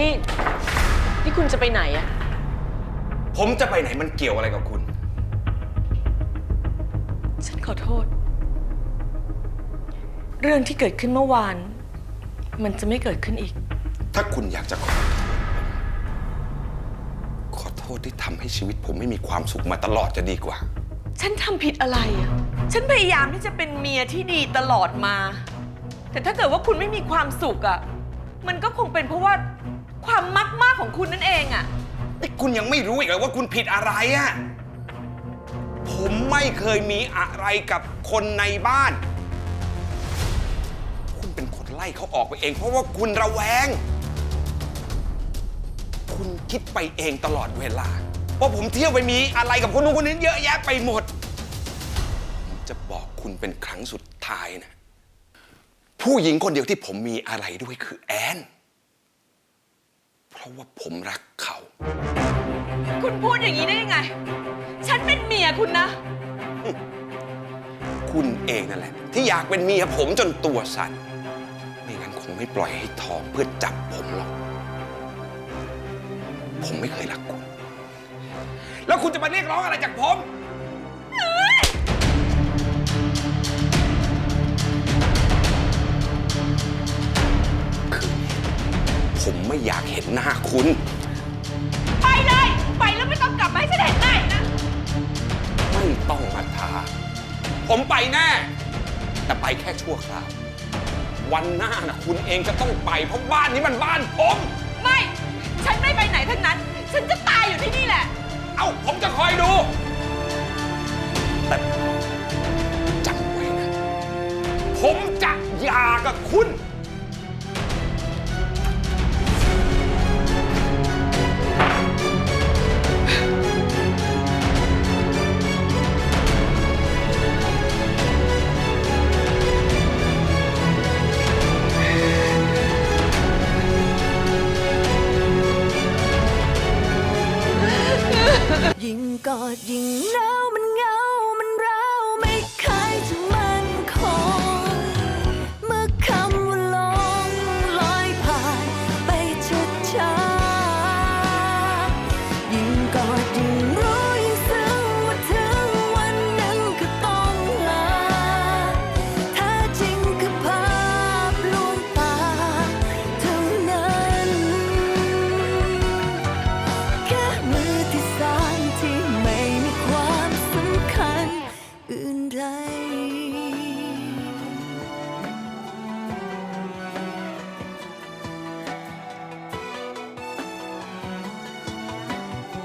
นี่ นี่คุณจะไปไหนอะผมจะไปไหนมันเกี่ยวอะไรกับคุณ ฉันขอโทษ เรื่องที่เกิดขึ้นเมื่อวาน มันจะไม่เกิดขึ้นอีก ถ้าคุณอยากจะขอโทษขอโทษที่ทำให้ชีวิตผมไม่มีความสุขมาตลอดจะดีกว่า ฉันทำผิดอะไรอะฉันพยายามที่จะเป็นเมียที่ดีตลอดมา แต่ถ้าเกิดว่าคุณไม่มีความสุขอะมันก็คงเป็นเพราะว่า ความมักมากของคุณนั่นเองอะนี่คุณยังไม่รู้อีกเหรอว่าคุณผิดอะไรอะ่ะผมไม่เคยมีอะไรกับคนในบ้าน คุณเป็นคนไล่เขาออกไปเอง เพราะว่าคุณระแวง คุณคิดไปเองตลอดเวลา ว่าผมเที่ยวไปมีอะไรกับคนนู้นคนนี้เยอะแยะไปหมด ผมจะบอกคุณเป็นครั้งสุดท้ายนะ ผู้หญิงคนเดียวที่ผมมีอะไรด้วยคือแอน เพราะว่าผมรักเขา คุณพูดอย่างนี้ได้ยังไง ฉันเป็นเมียคุณนะ คุณเองนั่นแหละ ที่อยากเป็นเมียผมจนตัวสั่นไม่งั้นคงไม่ปล่อยให้ท้องเพื่อจับผมหรอก ผมไม่เคยรักคุณ แล้วคุณจะมาเรียกร้องอะไรจากผม ห็นหน้าคุณไปเลย ไปแล้วไม่ต้องกลับมาให้ฉันเห็นหน้าอีกนะ ไม่ต้องมาท้าผมไปแน่ แต่ไปแค่ชั่วคราว วันหน้านะคุณเองจะต้องไป เพราะบ้านนี้มันบ้านผม ไม่ ฉันไม่ไปไหนทั้งนั้น ฉันจะตายอยู่ที่นี่แหละ เอ้า ผมจะคอยดู แต่จำไว้นะ ผมจะหย่ากับคุณ ยิ่งกอดยิ่งหนา